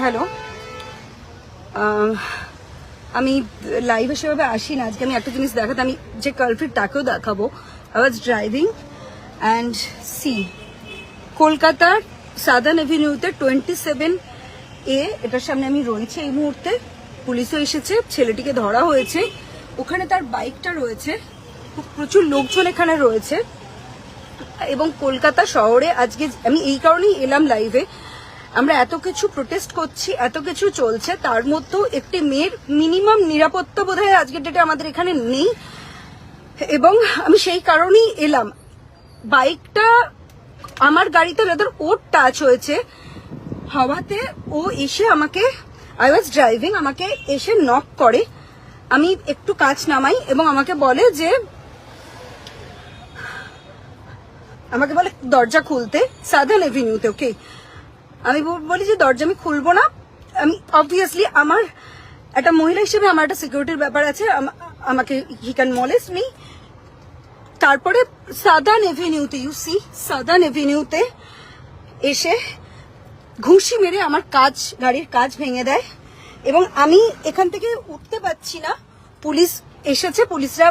Hello. আমি লাইভে সেভাবে আসি না। আজকে আমি একটা জিনিস দেখাতে, আমি যে কালফ্রিট তাকেও দেখাবো। I was driving and see কলকাতার সাদার্ন এভিনিউতে টোয়েন্টি সেভেন এ এটার সামনে আমি রয়েছি এই মুহূর্তে। পুলিশও এসেছে, ছেলেটিকে ধরা হয়েছে। ওখানে তার বাইকটা রয়েছে। খুব প্রচুর লোকজন এখানে রয়েছে। এবং কলকাতা শহরে আজকে আমি এই কারণেই এলাম লাইভে আমরা এত কিছু প্রোটেস্ট করছি, এত কিছু চলছে, তার মধ্যেও একটি মেয়ের মিনিমাম নিরাপত্তা বোধহয় আজকের ডেটে আমাদের এখানে নেই। এবং আমি সেই কারণেই এলাম। বাইকটা আমার গাড়িতে যাদের ওর টাচ হয়েছে। হওয়াতে ও এসে আমাকে আই ওয়াজ ড্রাইভিং আমাকে এসে নক করে। আমি একটু কাজ নামাই এবং আমাকে বলে যে, আমাকে বলে দরজা খুলতে সাদার্ন এভিনিউতে ওকে আমি বলি যে দরজা আমি খুলবো না। আমি অবভিয়াসলি আমার একটা মহিলা হিসেবে আমার একটা সিকিউরিটির ব্যাপার আছে। আমাকে হি ক্যান মলেস্ট মি তারপরে সাদার্ন এভিনিউতে ইউ সি সাদার্ন এভিনিউতে এসে ঘুষি মেরে আমার কাজ, গাড়ির কাজ ভেঙে দেয়। এবং আমি এখান থেকে উঠতে পারছি না। পুলিশ এসেছে, পুলিশরা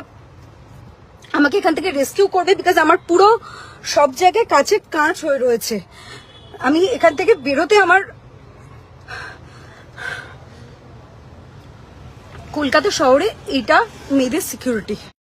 আমাকে এখান থেকে রেস্কিউ করবে বিকজ আমার পুরো সব জায়গায় কাছে কাঁচ হয়ে রয়েছে। আমি এখান থেকে বেরোতে আমার কলকাতা শহরে এটা মেয়েদের সিকিউরিটি